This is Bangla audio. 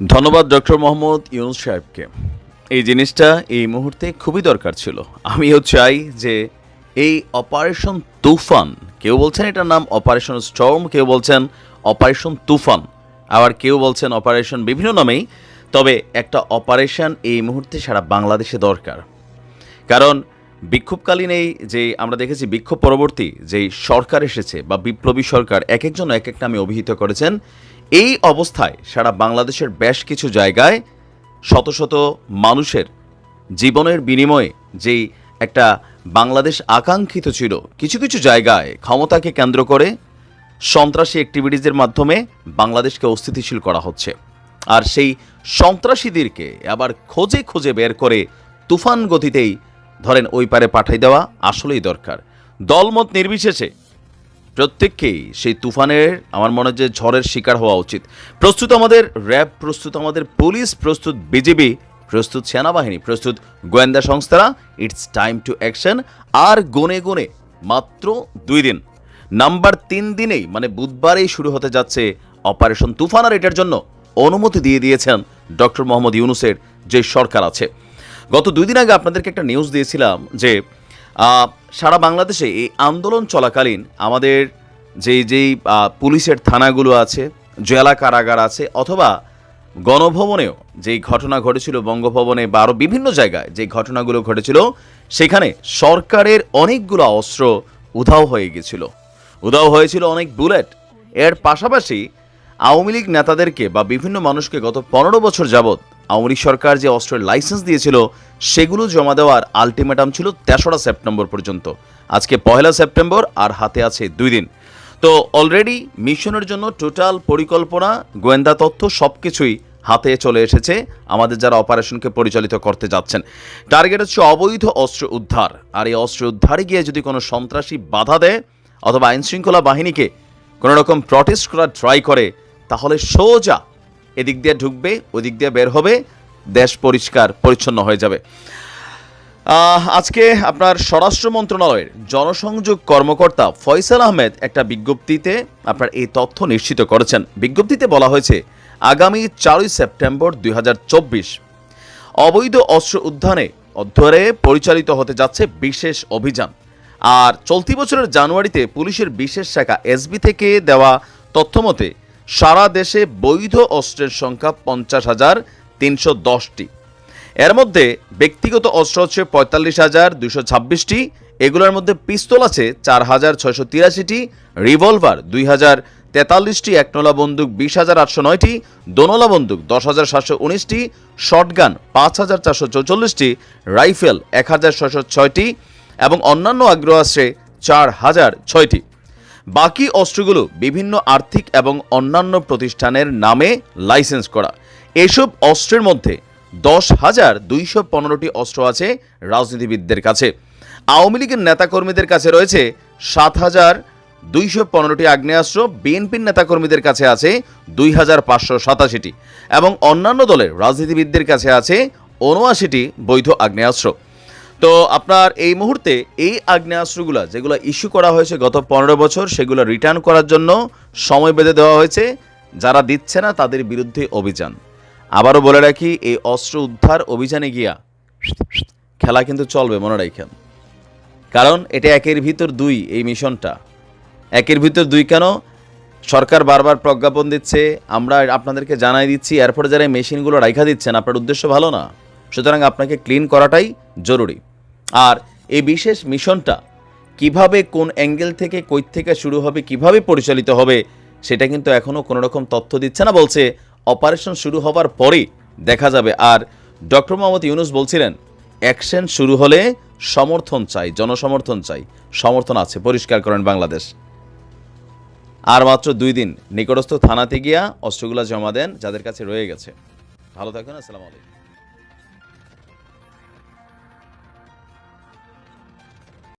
ধন্যবাদ, ডক্টর মোহাম্মদ ইউনুস সাহেবকে। এই জিনিসটা এই মুহূর্তে খুবই দরকার ছিল। আমিও চাই যে এই অপারেশন তুফান, কেউ বলছেন এটার নাম অপারেশন স্টর্ম, কেউ বলছেন অপারেশন তুফান, আবার কেউ বলছেন অপারেশন বিভিন্ন নামেই, তবে একটা অপারেশন এই মুহূর্তে সারা বাংলাদেশে দরকার। কারণ বিক্ষোভকালীন এই যে আমরা দেখেছি বিক্ষোভ পরবর্তী যেই সরকার এসেছে বা বিপ্লবী সরকার এক একজন এক এক নামে অভিহিত করেছেন এই অবস্থায় সারা বাংলাদেশের বেশ কিছু জায়গায় শত শত মানুষের জীবনের বিনিময়ে যেই একটা বাংলাদেশ আকাঙ্ক্ষিত ছিল, কিছু কিছু জায়গায় ক্ষমতাকে কেন্দ্র করে সন্ত্রাসী অ্যাক্টিভিটিজের মাধ্যমে বাংলাদেশকে অস্থিতিশীল করা হচ্ছে। আর সেই সন্ত্রাসীদেরকে আবার খোঁজে খোঁজে বের করে তুফান গতিতেই ধরেন ওই পারে পাঠাই দেওয়া আসলেই দরকার। দলমত নির্বিশেষে প্রত্যেককেই সেই তুফানের, আমার মনে যে ঝড়ের শিকার হওয়া উচিত। প্রস্তুত আমাদের র্যাব, প্রস্তুত আমাদের পুলিশ, প্রস্তুত বিজেপি, প্রস্তুত সেনাবাহিনী, প্রস্তুত গোয়েন্দা সংস্থারা ইটস টাইম টু অ্যাকশন আর গনে গনে মাত্র দুই দিন। নাম্বার তিন দিনেই মানে বুধবারেই শুরু হতে যাচ্ছে অপারেশন তুফান, আর এটার জন্য অনুমতি দিয়ে দিয়েছেন ডক্টর মোহাম্মদ ইউনুসের যে সরকার আছে। গত দুই দিন আগে আপনাদেরকে একটা নিউজ দিয়েছিলাম যে সারা বাংলাদেশে এই আন্দোলন চলাকালীন আমাদের যেই যেই পুলিশের থানাগুলো আছে, জেলা কারাগার আছে, অথবা গণভবনেও যেই ঘটনা ঘটেছিল বঙ্গভবনে বা আরও বিভিন্ন জায়গায় যে ঘটনাগুলো ঘটেছিল, সেখানে সরকারের অনেকগুলো অস্ত্র উধাও হয়ে গেছিল। উধাও হয়েছিল অনেক বুলেট। এর পাশাপাশি আওয়ামী লীগ নেতাদেরকে বা বিভিন্ন মানুষকে গত পনেরো বছর যাবৎ আওয়ামী লীগ সরকার যে অস্ত্রের লাইসেন্স দিয়েছিল, সেগুলো জমা দেওয়ার আলটিমেটাম ছিল তেসরা সেপ্টেম্বর পর্যন্ত। আজকে পহেলা সেপ্টেম্বর আর হাতে আছে দুই দিন। তো অলরেডি মিশনের জন্য টোটাল পরিকল্পনা, গোয়েন্দা তথ্য সব কিছুই হাতে চলে এসেছে। আমাদের যারা অপারেশনকে পরিচালিত করতে যাচ্ছেন টার্গেট হচ্ছে অবৈধ অস্ত্র উদ্ধার। আর এই অস্ত্র উদ্ধারে গিয়ে যদি কোনো সন্ত্রাসী বাধা দেয়, অথবা আইনশৃঙ্খলা বাহিনীকে কোনো রকম প্রটেস্ট করার ট্রাই করে তাহলে সোজা এদিক দিয়ে ঢুকবে, ওদিক দিয়ে বের হবে, দেশ পরিষ্কার, পরিচ্ছন্ন হয়ে যাবে। আজকে আপনার স্বরাষ্ট্র মন্ত্রণালয়ের জনসংযোগ কর্মকর্তা ফয়সাল আহমেদ একটা বিজ্ঞপ্তিতে আপনার এই তথ্য নিশ্চিত করেছেন। বিজ্ঞপ্তিতে বলা হয়েছে, আগামী চারই সেপ্টেম্বর দুই হাজার চব্বিশ অবৈধ অস্ত্র উদ্ধারে অধ্যরে পরিচালিত হতে যাচ্ছে বিশেষ অভিযান। আর চলতি বছরের জানুয়ারিতে পুলিশের বিশেষ শাখা এসবি থেকে দেওয়া তথ্যমতে সারা দেশে বৈধ অস্ত্রের সংখ্যা পঞ্চাশ হাজার তিনশো দশটি। এর মধ্যে ব্যক্তিগত অস্ত্র হচ্ছে পঁয়তাল্লিশ হাজার দুশো ছাব্বিশটি, এগুলোর মধ্যে পিস্তল আছে চার হাজার ছয়শো তিরাশিটি, রিভলভার দুই হাজার তেতাল্লিশটি, একনলা বন্দুক বিশ হাজার আটশো নয়টি, দোনলা বন্দুক দশ হাজার সাতশো উনিশটি, শটগান পাঁচ হাজার চারশো চৌচল্লিশটি, রাইফেল এক হাজার ছয়শো ছয়টি এবং অন্যান্য আগ্রহ আছে চার হাজার ছয়টি। বাকি অস্ত্রগুলো বিভিন্ন আর্থিক এবং অন্যান্য প্রতিষ্ঠানের নামে লাইসেন্স করা। এসব অস্ত্রের মধ্যে দশ হাজার দুইশো পনেরোটি অস্ত্র আছে রাজনীতিবিদদের কাছে। আওয়ামী লীগের নেতাকর্মীদের কাছে রয়েছে সাত হাজার দুইশো পনেরোটি আগ্নেয়াস্ত্র, বিএনপির নেতাকর্মীদের কাছে আছে দুই হাজার পাঁচশো সাতাশিটি এবং অন্যান্য দলের রাজনীতিবিদদের কাছে আছে উনআশিটি বৈধ আগ্নেয়াস্ত্র। তো আপনার এই মুহূর্তে এই আগ্নেয়াস্ত্রগুলো যেগুলো ইস্যু করা হয়েছে গত পনেরো বছর, সেগুলো রিটার্ন করার জন্য সময় বেঁধে দেওয়া হয়েছে। যারা দিচ্ছে না, তাদের বিরুদ্ধে অভিযান। আবারও বলে রাখি, এই অস্ত্র উদ্ধার অভিযানে গিয়া খেলা কিন্তু চলবে, মনে রাখেন। কারণ এটা একের ভিতর দুই এই মিশনটা। একের ভিতর দুই কেন? সরকার বারবার প্রজ্ঞাপন দিচ্ছে, আমরা আপনাদেরকে জানাই দিচ্ছি, এরপরে যারা মেশিনগুলো রাইখা দিচ্ছেন, আপনার উদ্দেশ্য ভালো না। সুতরাং আপনাকে ক্লিন করাটাই জরুরি। আর এই বিশেষ মিশনটা কীভাবে কোন অ্যাঙ্গেল থেকে কই থেকে শুরু হবে, কীভাবে পরিচালিত হবে, সেটা কিন্তু এখনও কোনো রকম তথ্য দিচ্ছে না, বলছে অপারেশন শুরু হবার পরেই দেখা যাবে। আর ডক্টর মোহাম্মদ ইউনুস বলছিলেন, অ্যাকশন শুরু হলে সমর্থন চাই, জনসমর্থন চাই, সমর্থন আছে, পরিষ্কার করেন বাংলাদেশ। আর মাত্র দুই দিন নিকটস্থ থানাতে গিয়া অস্ত্রগুলো জমা দেন, যাদের কাছে রয়ে গেছে। ভালো থাকুন আসসালামু আলাইকুম।